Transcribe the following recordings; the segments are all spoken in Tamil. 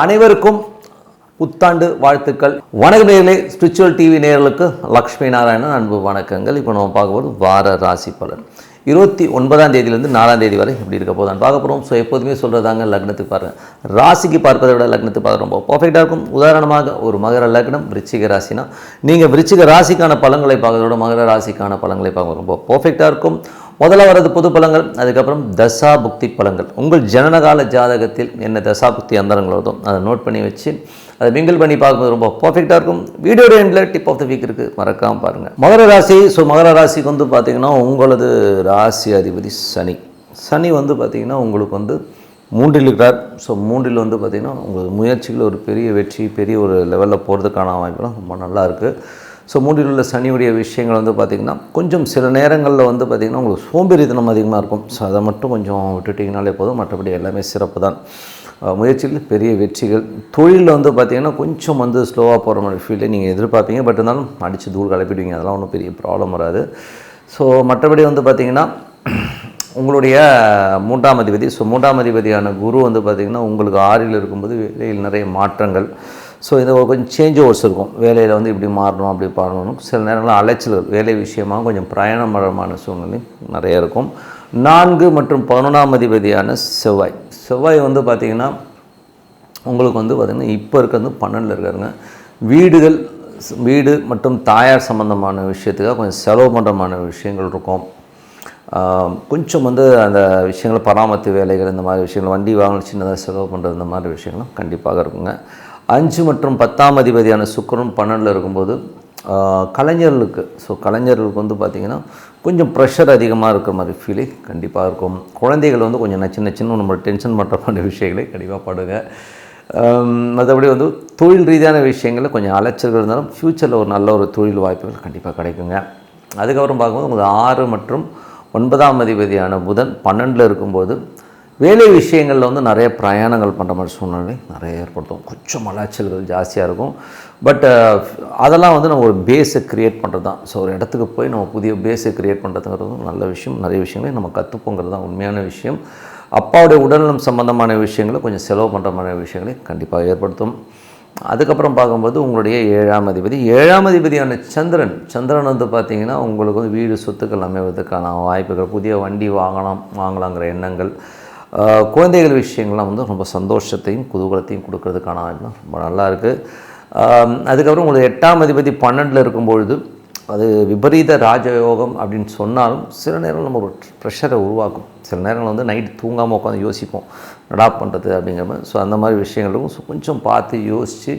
அனைவருக்கும் புத்தாண்டு வாழ்த்துக்கள். வணக்க நேர்களே ஸ்பிரிச்சுவல் டிவி நேர்களுக்கு லக்ஷ்மி நாராயணன் அன்பு வணக்கங்கள். இப்போ நம்ம பார்க்க போகிறது வார ராசி பலன். இருபத்தி ஒன்பதாம் தேதியிலேருந்து நாலாம் தேதி வரை இப்படி இருக்க போதான் பார்க்க போகிறோம் ஸோ எப்போதுமே சொல்கிறதாங்க லக்னத்துக்கு பாருங்கள் ராசிக்கு பார்ப்பதை விட லக்னத்துக்கு பார்க்க ரொம்ப பர்ஃபெக்டாக இருக்கும். உதாரணமாக ஒரு மகர லக்னம் விருச்சிக ராசினா. நீங்கள் விருச்சிக ராசிக்கான பழங்களை பார்க்கறத விட மகர ராசிக்கான பழங்களை பார்க்க ரொம்ப பர்ஃபெக்டாக இருக்கும். முதல்ல வர்றது பொது பலங்கள் அதுக்கப்புறம் தசா புக்தி பலங்கள் உங்கள் ஜனனகால ஜாதகத்தில் என்ன தசா புக்தி அந்தரங்கள் வருதோ அதை நோட் பண்ணி வச்சு அதை மிங்கிள் பண்ணி பார்க்கும்போது ரொம்ப பர்ஃபெக்டாக இருக்கும். வீடியோ எண்டில் டிப் ஆஃப் த வீக் இருக்குது மறக்காமல் பாருங்கள் மகர ராசி ஸோ மகர ராசிக்கு வந்து பார்த்திங்கன்னா உங்களது ராசி அதிபதி சனி. சனி வந்து பார்த்திங்கன்னா உங்களுக்கு வந்து மூன்றில் இருக்கிறார். ஸோ மூன்றில் வந்து பார்த்திங்கன்னா உங்கள் முயற்சிகள் ஒரு பெரிய வெற்றி பெரிய ஒரு லெவலில் போகிறதுக்கான வாய்ப்புலாம் ரொம்ப நல்லா இருக்குது ஸோ மூன்றில் உள்ள சனியுடைய விஷயங்கள் வந்து பார்த்திங்கன்னா கொஞ்சம் சில நேரங்களில் வந்து பார்த்திங்கன்னா உங்களுக்கு சோம்பேறித்தனம் அதிகமாக இருக்கும். ஸோ அதை மட்டும் கொஞ்சம் விட்டுட்டிங்கனாலே போதும். மற்றபடி எல்லாமே சிறப்பு தான். முயற்சியில் பெரிய வெற்றிகள். தொழிலில் வந்து பார்த்திங்கன்னா கொஞ்சம் வந்து ஸ்லோவாக போகிற மாதிரி ஃபீல்டு நீங்கள் எதிர்பார்ப்பீங்க. பட் இருந்தாலும் அடித்து தூள் கிளப்பிடுவீங்க அதெல்லாம் ஒன்றும் பெரிய ப்ராப்ளம் வராது. ஸோ மற்றபடி வந்து பார்த்திங்கன்னா உங்களுடைய மூன்றாம் அதிபதி. ஸோ மூன்றாம் அதிபதியான குரு வந்து பார்த்திங்கன்னா உங்களுக்கு ஆறில் இருக்கும்போது வேலையில் நிறைய மாற்றங்கள். ஸோ இது கொஞ்சம் சேஞ்ச் ஓவர்ஸ் இருக்கும். வேலையில் வந்து இப்படி மாறணும் அப்படி பாடணும் சில நேரங்களில் அலைச்சல்கள் வேலை விஷயமாக கொஞ்சம் பிரயாணமரமான சூழ்நிலை நிறைய இருக்கும். நான்கு மற்றும் பதினொன்றாம் அதிபதியான செவ்வாய். செவ்வாய் வந்து பார்த்திங்கன்னா உங்களுக்கு வந்து பார்த்திங்கன்னா இப்போ இருக்கிறது பன்னெண்டில் இருக்காருங்க. வீடுகள் வீடு மற்றும் தாயார் சம்மந்தமான விஷயத்துக்காக கொஞ்சம் செலவு பண்ணுறமான விஷயங்கள் இருக்கும். கொஞ்சம் வந்து அந்த விஷயங்களை பராமரித்து வேலைகள் இந்த மாதிரி விஷயங்கள் வண்டி வாங்கணும் சின்னதாக செலவு பண்ணுறது இந்த மாதிரி விஷயங்களும் கண்டிப்பாக இருக்குங்க. அஞ்சு மற்றும் பத்தாம் அதிபதியான சுக்கிரன் பன்னெண்டில் இருக்கும்போது கலைஞர்களுக்கு ஸோ கலைஞர்களுக்கு வந்து பார்த்திங்கன்னா கொஞ்சம் ப்ரெஷர் அதிகமாக இருக்கிற மாதிரி ஃபீலிங் கண்டிப்பாக இருக்கும். குழந்தைகள் வந்து கொஞ்சம் சின்ன சின்ன நம்ம டென்ஷன் பண்ணுற மாதிரி விஷயங்களே கண்டிப்பாக படுங்க. மற்றபடி வந்து தொழில் ரீதியான விஷயங்களில் கொஞ்சம் அலைச்சல்கள் இருந்தாலும் ஃப்யூச்சரில் ஒரு நல்ல ஒரு தொழில் வாய்ப்புகள் கண்டிப்பாக கிடைக்குங்க. அதுக்கப்புறம் பார்க்கும்போது உங்களுக்கு ஆறு மற்றும் ஒன்பதாம் அதிபதியான புதன் பன்னெண்டில் இருக்கும்போது வேலை விஷயங்களில் வந்து நிறைய பிரயாணங்கள் பண்ணுற மாதிரி சூழ்நிலை நிறைய ஏற்படுத்தும். கொஞ்சம் அலைச்சல்கள் ஜாஸ்தியாக இருக்கும். பட் அதெல்லாம் வந்து நம்ம ஒரு பேஸை க்ரியேட் பண்ணுறது தான் ஸோ ஒரு இடத்துக்கு போய் நம்ம புதிய பேஸை க்ரியேட் பண்ணுறதுங்கிறது நல்ல விஷயம். நிறைய விஷயங்களையும் நம்ம கற்றுப்போங்கிறது தான் உண்மையான விஷயம். அப்பாவுடைய உடல்நலம் சம்பந்தமான விஷயங்களை கொஞ்சம் செலவு பண்ணுற மாதிரி விஷயங்களை கண்டிப்பாக ஏற்படுத்தும். அதுக்கப்புறம் பார்க்கும்போது உங்களுடைய ஏழாம் அதிபதி. ஏழாம் அதிபதியான சந்திரன். சந்திரன் வந்து பார்த்திங்கன்னா உங்களுக்கு வந்து வீடு சொத்துக்கள் அமைவதற்கான வாய்ப்புகள் புதிய வண்டி வாங்கலாம் வாங்கலாங்கிற எண்ணங்கள் குழந்தைகள் விஷயங்கள்லாம் வந்து ரொம்ப சந்தோஷத்தையும் குதூகலத்தையும் கொடுக்கறதுக்கான ரொம்ப நல்லா இருக்குது அதுக்கப்புறம் உங்களுக்கு எட்டாம் அதிபதி பன்னெண்டில் இருக்கும்பொழுது அது விபரீத ராஜயோகம் அப்படின்னு சொன்னாலும் சில நேரம் நம்ம ஒரு ப்ரெஷரை உருவாக்கும். சில நேரங்கள் வந்து நைட் தூங்காமல் உட்காந்து யோசிப்போம். நடாப் பண்ணுறது அப்படிங்கிற மாதிரி. ஸோ அந்த மாதிரி விஷயங்களுக்கும் ஸோ கொஞ்சம் பார்த்து யோசித்து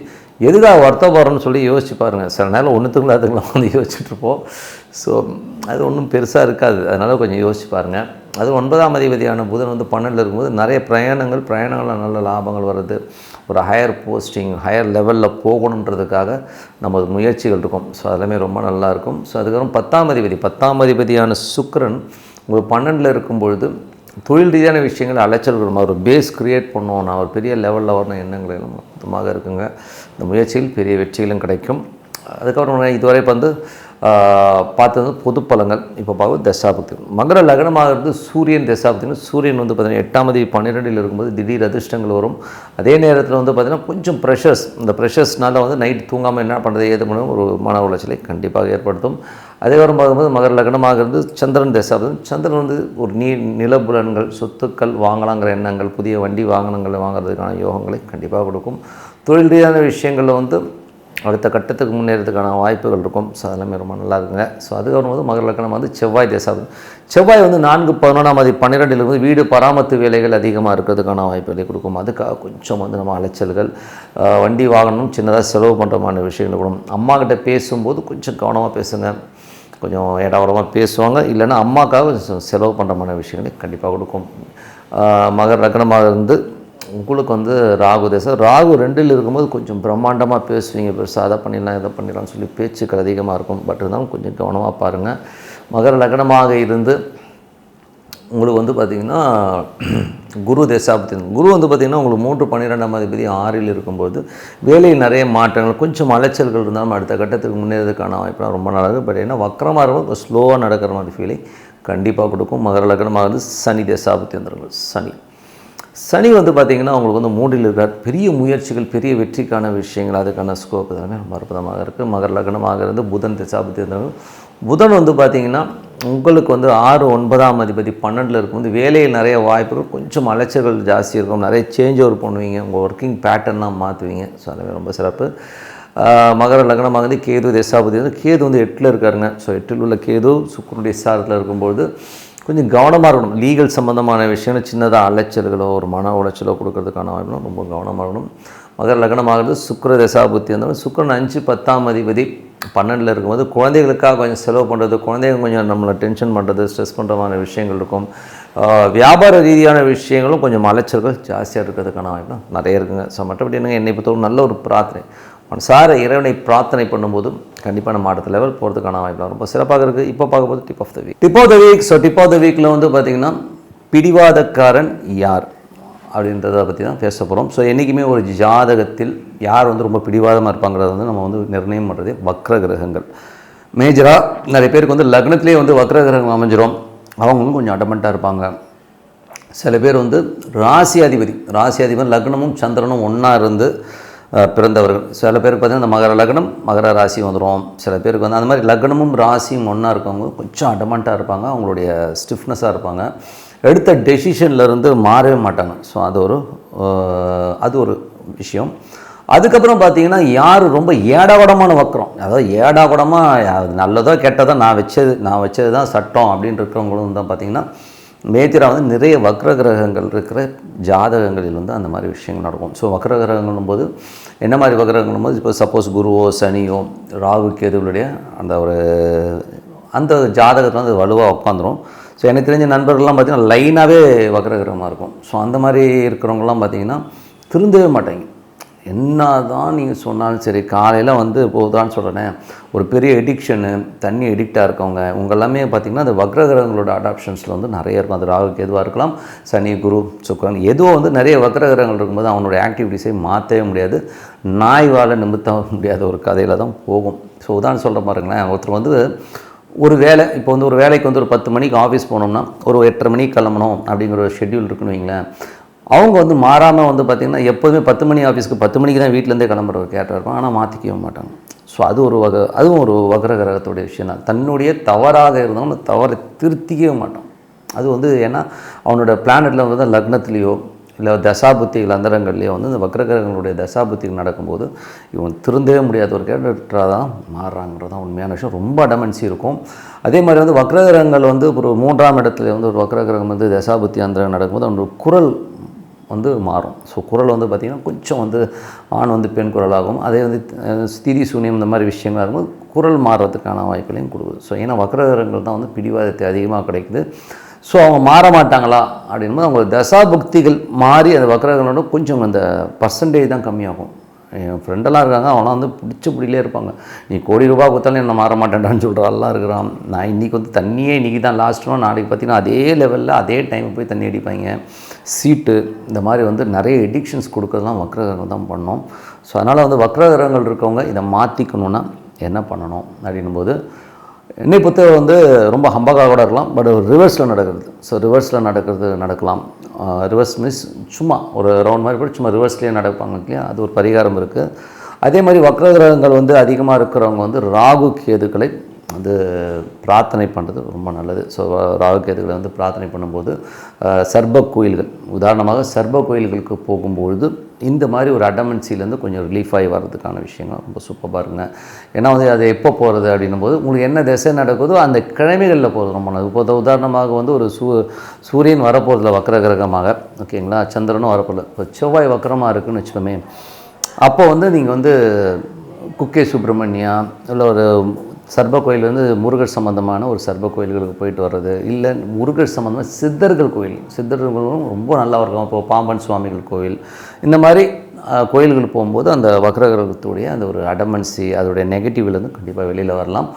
எதுக்காக வருத்தப்படுறோம்னு சொல்லி யோசிச்சு பாருங்கள் சில நேரம் ஒன்றுத்துக்குள்ள அதுக்குலாம் வந்து யோசிச்சுட்ருப்போம் ஸோ அது ஒன்றும் பெருசாக இருக்காது. அதனால் கொஞ்சம் யோசிச்சு பாருங்கள் அது ஒன்பதாம் அதிபதியான புதன் வந்து பன்னெண்டில் இருக்கும்போது நிறைய பிரயாணங்கள் பிரயாணங்களில் நல்ல லாபங்கள் வருது ஒரு ஹையர் போஸ்டிங் ஹையர் லெவலில் போகணுன்றதுக்காக நமது முயற்சிகள் இருக்கும். ஸோ அதெல்லாமே ரொம்ப நல்லாயிருக்கும் ஸோ அதுக்கப்புறம் பத்தாம் அதிபதி. பத்தாம் அதிபதியான சுக்ரன் ஒரு பன்னெண்டில் இருக்கும் பொழுது தொழில் ரீதியான விஷயங்கள் அலைச்சல் வரும் ஒரு பேஸ் கிரியேட் பண்ணுவோம். நான் ஒரு பெரிய லெவலில் வரணும் எண்ணங்கள் எல்லாம் மொத்தமாக இருக்குங்க. இந்த முயற்சியில் பெரிய வெற்றிகளும் கிடைக்கும். அதுக்கப்புறம் இதுவரை இப்போ வந்து பார்த்தது பொது பலங்கள். இப்போ பார்க்க தசாபக்தி. மகர லக்னமாக இருந்து சூரியன் தசாபக்தின்னு சூரியன் வந்து பார்த்தீங்கன்னா எட்டாம் தேதி பன்னிரெண்டில் இருக்கும்போது திடீர் அதிர்ஷ்டங்கள் வரும். அதே நேரத்தில் வந்து பார்த்திங்கன்னா கொஞ்சம் ப்ரெஷர்ஸ் இந்த ப்ரெஷர்ஸ்னால வந்து நைட் தூங்காமல் என்ன பண்ணுறது ஏது பண்ணும் ஒரு மன உளைச்சலை கண்டிப்பாக ஏற்படுத்தும். அதே வாரம் பார்க்கும்போது மகர லக்னமாக இருந்து சந்திரன் தசாபதம் சந்திரன் வந்து ஒரு நீ நிலபுலன்கள் சொத்துக்கள் வாங்கலாங்கிற எண்ணங்கள் புதிய வண்டி வாகனங்களை வாங்குறதுக்கான யோகங்களை கண்டிப்பாக கொடுக்கும். தொழில் ரீதியான விஷயங்களில் வந்து அடுத்த கட்டத்துக்கு முன்னேறதுக்கான வாய்ப்புகள் இருக்கும். ஸோ அதெல்லாமே ரொம்ப நல்லா இருக்குங்க. ஸோ அதுக்கப்புறம் வரும்போது மகர லக்கணம் வந்து செவ்வாய் தேசாபதி செவ்வாய் வந்து நான்கு பதினொன்றாம் தேதி பன்னிரெண்டில் வந்து வீடு பராமத்து வேலைகள் அதிகமாக இருக்கிறதுக்கான வாய்ப்புகளை கொடுக்கும். அதுக்காக கொஞ்சம் வந்து நம்ம அலைச்சல்கள் வண்டி வாகனம் சின்னதாக செலவு பண்ணுறமான விஷயங்கள் கொடுக்கும். அம்மாக்கிட்ட பேசும்போது கொஞ்சம் கவனமாக பேசுங்க. கொஞ்சம் இடவரமாக பேசுவாங்க. இல்லைன்னா அம்மாக்காக கொஞ்சம் செலவு பண்ணுறமான விஷயங்களை கண்டிப்பாக கொடுக்கும். மகர் மகர லக்னமாக இருந்து உங்களுக்கு வந்து ராகு தேசம். ராகு ரெண்டில் இருக்கும்போது கொஞ்சம் பிரம்மாண்டமாக பேசுவீங்க பெருசாக அதை பண்ணிடலாம் இதை பண்ணிடலாம்னு சொல்லி பேச்சுக்கள் அதிகமாக இருக்கும். பட் இருந்தாலும் கொஞ்சம் கவனமாக பாருங்கள் மகர லக்னமாக இருந்து உங்களுக்கு வந்து பார்த்திங்கன்னா குரு தேசாபத்தி குரு வந்து பார்த்திங்கன்னா உங்களுக்கு மூன்று பன்னிரெண்டாம் அதிபதி ஆறில் இருக்கும்போது வேலையில் நிறைய மாற்றங்கள் கொஞ்சம் அலைச்சல்கள் இருந்தாலும் அடுத்த கட்டத்துக்கு முன்னேறதுக்கான வாய்ப்புலாம் ரொம்ப நல்லது பட் ஏன்னா வக்கரமாக இருக்கும் ஸ்லோவாக நடக்கிற மாதிரி ஃபீலிங் கண்டிப்பாக கொடுக்கும். மகர லக்னமாக வந்து சனி தசாபத்தி வந்துருங்கள் சனி. சனி வந்து பார்த்திங்கன்னா அவங்களுக்கு வந்து மூடில் இருக்கார். பெரிய முயற்சிகள் பெரிய வெற்றிக்கான விஷயங்கள் அதுக்கான ஸ்கோப் எல்லாமே ரொம்ப அற்புதமாக இருக்குது மகர லக்னமாக இருந்து புதன் தசாபத்தி வந்துருங்கள் புதன் வந்து பார்த்திங்கன்னா உங்களுக்கு வந்து ஆறு ஒன்பதாம் அதிபதி பன்னெண்டில் இருக்கும்போது வேலையில் நிறைய வாய்ப்புகள் கொஞ்சம் அலைச்சல்கள் ஜாஸ்தி இருக்கும். நிறைய சேஞ்ச் ஓவர் பண்ணுவீங்க உங்கள் ஒர்க்கிங் பேட்டர்னாக மாற்றுவீங்க ஸோ அதுவே ரொம்ப சிறப்பு. மகர லக்னமாக வந்து கேது தசாபதி வந்து கேது வந்து எட்டில் இருக்காருங்க. ஸோ எட்டில் உள்ள கேது சுக்கரனுடைய சாரத்தில் இருக்கும்பொழுது கொஞ்சம் கவனமாக இருக்கணும். லீகல் சம்மந்தமான விஷயங்கள் சின்னதாக அலைச்சல்களோ ஒரு மன உளைச்சலோ கொடுக்கறதுக்கான வாய்ப்புகளும் ரொம்ப கவனமாக இருக்கணும். மகர லக்னமாகிறது சுக்கர தசாபுத்தி இருந்தாலும் சுக்கரன் அஞ்சு பத்தாம் அதிபதி பன்னெண்டில் இருக்கும்போது குழந்தைகளுக்காக கொஞ்சம் செலவு பண்ணுறது குழந்தைங்க கொஞ்சம் நம்மளை டென்ஷன் பண்ணுறது ஸ்ட்ரெஸ் பண்ணுறமான விஷயங்கள் இருக்கும். வியாபார ரீதியான விஷயங்களும் கொஞ்சம் அலைச்சல்கள் ஜாஸ்தியாக இருக்கிறதுக்கான வாய்ப்பு நிறைய இருக்குங்க. ஸோ மற்றபடி என்னங்க என்னை பொறுத்தவரை நல்ல ஒரு பிரார்த்தனை. மனசார இறைவனை பிரார்த்தனை பண்ணும்போது கண்டிப்பாக நம்ம அடுத்த லெவல் போகிறதுக்கான வாய்ப்பு ரொம்ப சிறப்பாக இருக்குது. இப்போ பார்க்கும்போது tip of the week tip of the week so tip of the வீக்கில் வந்து பார்த்திங்கன்னா பிடிவாதக்காரன் யார்? அப்படின்றத பற்றி தான் பேச போகிறோம் ஸோ என்றைக்குமே ஒரு ஜாதகத்தில் யார் வந்து ரொம்ப பிடிவாதமாக இருப்பாங்கிறத வந்து நம்ம வந்து நிர்ணயம் பண்ணுறது வக்ர கிரகங்கள். மேஜராக நிறைய பேருக்கு வந்து லக்னத்திலே வந்து வக்ர கிரகம் அமைஞ்சிரும். அவங்களும் கொஞ்சம் அடமெண்ட்டாக இருப்பாங்க. சில பேர் வந்து ராசி அதிபதி ராசி லக்னமும் சந்திரனும் ஒன்றா இருந்து பிறந்தவர்கள். சில பேருக்கு பார்த்திங்கன்னா இந்த மகர லக்னம் மகர ராசி வந்துடும் சில பேருக்கு வந்து அந்த மாதிரி லக்னமும் ராசியும் ஒன்றா இருக்கவங்க கொஞ்சம் அடமெண்ட்டாக இருப்பாங்க. அவங்களுடைய ஸ்டிஃப்னஸாக இருப்பாங்க. எடுத்த டெசிஷன்லேருந்து மாறவே மாட்டாங்க. ஸோ அது ஒரு அது ஒரு விஷயம். அதுக்கப்புறம் பார்த்தீங்கன்னா யார் ரொம்ப ஏடாகுடமான வக்கரம். அதாவது ஏடாகுடமாக அது நல்லதோ கெட்டதோ நான் வச்சது நான் வச்சது தான் சட்டம் அப்படின்னு இருக்கிறவங்களும் தான் பார்த்தீங்கன்னா மேத்திரா வந்து நிறைய வக்ர கிரகங்கள் இருக்கிற ஜாதகங்களில் வந்து அந்த மாதிரி விஷயங்கள் நடக்கும். ஸோ வக்ர கிரகங்களும் போது என்ன மாதிரி வக்ரகங்களும் போது இப்போ சப்போஸ் குருவோ சனியோ ராகு கேதுகளுடைய அந்த ஒரு அந்த ஜாதகத்தில் வந்து வலுவாக உட்காந்துரும். ஸோ எனக்கு தெரிஞ்ச நண்பர்கள்லாம் பார்த்தீங்கன்னா லைனாகவே வக்ரகிரகமாக இருக்கும். ஸோ அந்த மாதிரி இருக்கிறவங்கலாம் பார்த்தீங்கன்னா திருந்தவே மாட்டாங்க. என்ன தான் நீங்கள் சொன்னாலும் சரி காலையில் வந்து போகுதான்னு உதாரணம் சொல்கிறேன் ஒரு பெரிய எடிக்ஷனு தண்ணி எடிக்டாக இருக்கவங்க உங்கள் எல்லாமே பார்த்திங்கன்னா அந்த வக்ரகிரகங்களோட அடாப்ஷன்ஸில் வந்து நிறைய இருக்கும். அது ராகுக்கு எதுவாக இருக்கலாம் சனி குரு சுக்கரன் எதுவும் வந்து நிறைய வக்ரகிரகங்கள் இருக்கும்போது அவனோட ஆக்டிவிட்டீஸை மாற்றவே முடியாது. நாய் வாழ நிமித்த முடியாத ஒரு கதையில் தான் போகும். ஸோ உதாரணம் சொல்கிற பாருங்களேன். ஒருத்தர் வந்து ஒரு வேலை இப்போ வந்து ஒரு வேலைக்கு வந்து ஒரு பத்து மணிக்கு ஆஃபீஸ் போனோம்னா ஒரு எட்டரை மணிக்கு கிளம்பணும் அப்படிங்கிற ஒரு ஷெட்யூல் இருக்குன்னு வைங்களேன். அவங்க வந்து மாறாமல் வந்து பார்த்திங்கன்னா எப்போதுமே பத்து மணி ஆஃபீஸ்க்கு பத்து மணிக்கு தான் வீட்டிலேருந்தே கிளம்புற ஒரு கேட்டாக இருக்கும். ஆனால் மாற்றிக்கவே மாட்டாங்க. ஸோ அது ஒரு வகை அதுவும் ஒரு வக்ர கிரகத்துடைய விஷயம் தான். தன்னுடைய தவறாக இருந்தாலும் தவறை திருத்திக்கவே மாட்டான். அது வந்து ஏன்னா அவனோட பிளானெட்டில் வந்து லக்னத்துலேயோ இல்லை தசாபுத்திகள் அந்தரங்கள்லேயோ வந்து இந்த வக்ரகிரகங்களுடைய தசாபுத்திகள் நடக்கும்போது இவன் திருந்தவே முடியாத ஒரு கேரக்டராக தான் மாறுறாங்கிறது தான் உண்மையான விஷயம். ரொம்ப அடமென்சி இருக்கும். அதே மாதிரி வந்து வக்ரகிரகங்கள் வந்து ஒரு மூன்றாம் இடத்துல வந்து ஒரு வக்ரகிரகம் வந்து தசாபுத்தி அந்தரங்கம் நடக்கும்போது அவனோட குரல் வந்து மாறும். ஸோ குரல் வந்து பார்த்திங்கன்னா கொஞ்சம் வந்து ஆண் வந்து பெண் குரலாகும் அதே வந்து ஸ்திரி சூன்யம் இந்த மாதிரி விஷயங்கள் இருக்கும்போது குரல் மாறுறதுக்கான வாய்ப்புகளையும் கொடுக்குது. ஸோ ஏன்னா வக்ரகிரகங்கள் தான் வந்து பிடிவாதத்தை அதிகமாக கிடைக்குது. ஸோ அவங்க மாற மாட்டாங்களா அப்படின்போது அவங்க தசாபக்திகள் மாறி அந்த வக்ரகங்களோட கொஞ்சம் அந்த பர்சன்டேஜ் தான் கம்மியாகும். என் ஃப்ரெண்டெல்லாம் இருக்காங்க அவனாம் வந்து பிடிச்ச பிடிலே இருப்பாங்க. நீ கோடி ரூபா கொடுத்தாலும் என்ன மாற மாட்டேன்டான்னு சொல்கிறாலாம் இருக்கிறான். நான் இன்றைக்கி வந்து தண்ணியே இன்றைக்கி தான் லாஸ்ட்னோ நாளைக்கு பார்த்தீங்கன்னா அதே லெவலில் அதே டைம் போய் தண்ணி அடிப்பாங்க. சீட்டு இந்த மாதிரி வந்து நிறைய எடிக்ஷன்ஸ் கொடுக்கறதுலாம் வக்ரகிரகம் தான் பண்ணோம். ஸோ அதனால் வந்து வக்ரகிரகங்கள் இருக்கவங்க இதை மாற்றிக்கணுன்னா என்ன பண்ணணும் அப்படின்னும் போது என்னை புத்தகம் வந்து ரொம்ப ஹம்பகாக கூட இருக்கலாம் பட் ரிவர்ஸில் நடக்கிறது. ஸோ ரிவர்ஸில் நடக்கிறது நடக்கலாம். ரிவர்ஸ் மீன்ஸ் சும்மா ஒரு ரவுண்ட் மாதிரி கூட சும்மா ரிவர்ஸ்லேயே நடப்பாங்க இல்லையா? அது ஒரு பரிகாரம் இருக்குது அதே மாதிரி வக்ர கிரகங்கள் வந்து அதிகமாக இருக்கிறவங்க வந்து ராகு கேதுக்களை வந்து பிரார்த்தனை பண்ணுறது ரொம்ப நல்லது. ஸோ ராகுகேதுகளை வந்து பிரார்த்தனை பண்ணும்போது சர்ப கோயில்கள் உதாரணமாக சர்ப கோயில்களுக்கு போகும்பொழுது இந்த மாதிரி ஒரு அடமன்சிலேருந்து கொஞ்சம் ரிலீஃப் ஆகி வர்றதுக்கான விஷயங்கள் ரொம்ப சூப்பராக இருங்க ஏன்னா வந்து அது எப்போ போகிறது அப்படின்னும் போது உங்களுக்கு என்ன திசை நடக்குதோ அந்த கிழமைகளில் போகிறது ரொம்ப நல்லது. இப்போ உதாரணமாக வந்து ஒரு சூ சூரியன் வரப்போகிறதுல வக்கர கிரகமாக ஓகேங்களா சந்திரனும் வரப்போதில்ல இப்போ செவ்வாய் வக்கரமாக இருக்குன்னு வச்சுக்கோமே அப்போ வந்து நீங்கள் வந்து குக்கே சுப்பிரமணியா இல்லை ஒரு சர்ப கோயில் வந்து முருகர் சம்பந்தமான ஒரு சர்ப கோயில்களுக்கு போயிட்டு வர்றது. இல்லை முருகர் சம்பந்தமாக சித்தர்கள் கோயில். சித்தர்களும் ரொம்ப நல்லா இருக்கும். இப்போ பாம்பன் சுவாமிகள் கோயில். இந்த மாதிரி கோயில்கள் போகும்போது அந்த வக்ரகிரகத்துடைய அந்த ஒரு அடமன்சி அதோடைய நெகட்டிவ்லேருந்து கண்டிப்பாக வெளியில் வரலாம்.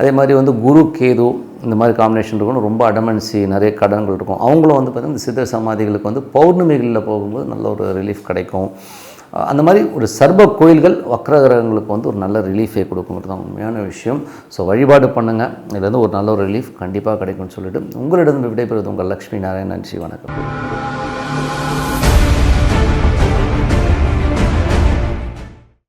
அதே மாதிரி வந்து குரு கேது இந்த மாதிரி காம்பினேஷன் இருக்கணும். ரொம்ப அடமன்சி நிறைய கடன்கள் இருக்கும். அவங்களும் வந்து பார்த்திங்கன்னா இந்த சித்தர் சமாதிகளுக்கு வந்து பௌர்ணமிகளில் போகும்போது நல்ல ஒரு ரிலீஃப் கிடைக்கும். அந்த மாதிரி ஒரு சர்வ கோயில்கள் வக்ரகிரகங்களுக்கு வந்து ஒரு நல்ல ரிலீஃபை கொடுக்குங்கிறது தான் உண்மையான விஷயம். ஸோ வழிபாடு பண்ணுங்கள் இதுலேருந்து ஒரு நல்ல ஒரு ரிலீஃப் கண்டிப்பாக கிடைக்கும்னு சொல்லிட்டு உங்களிடம் விடைபெறுவது உங்கள் லக்ஷ்மி நாராயணன் நன்றி வணக்கம்.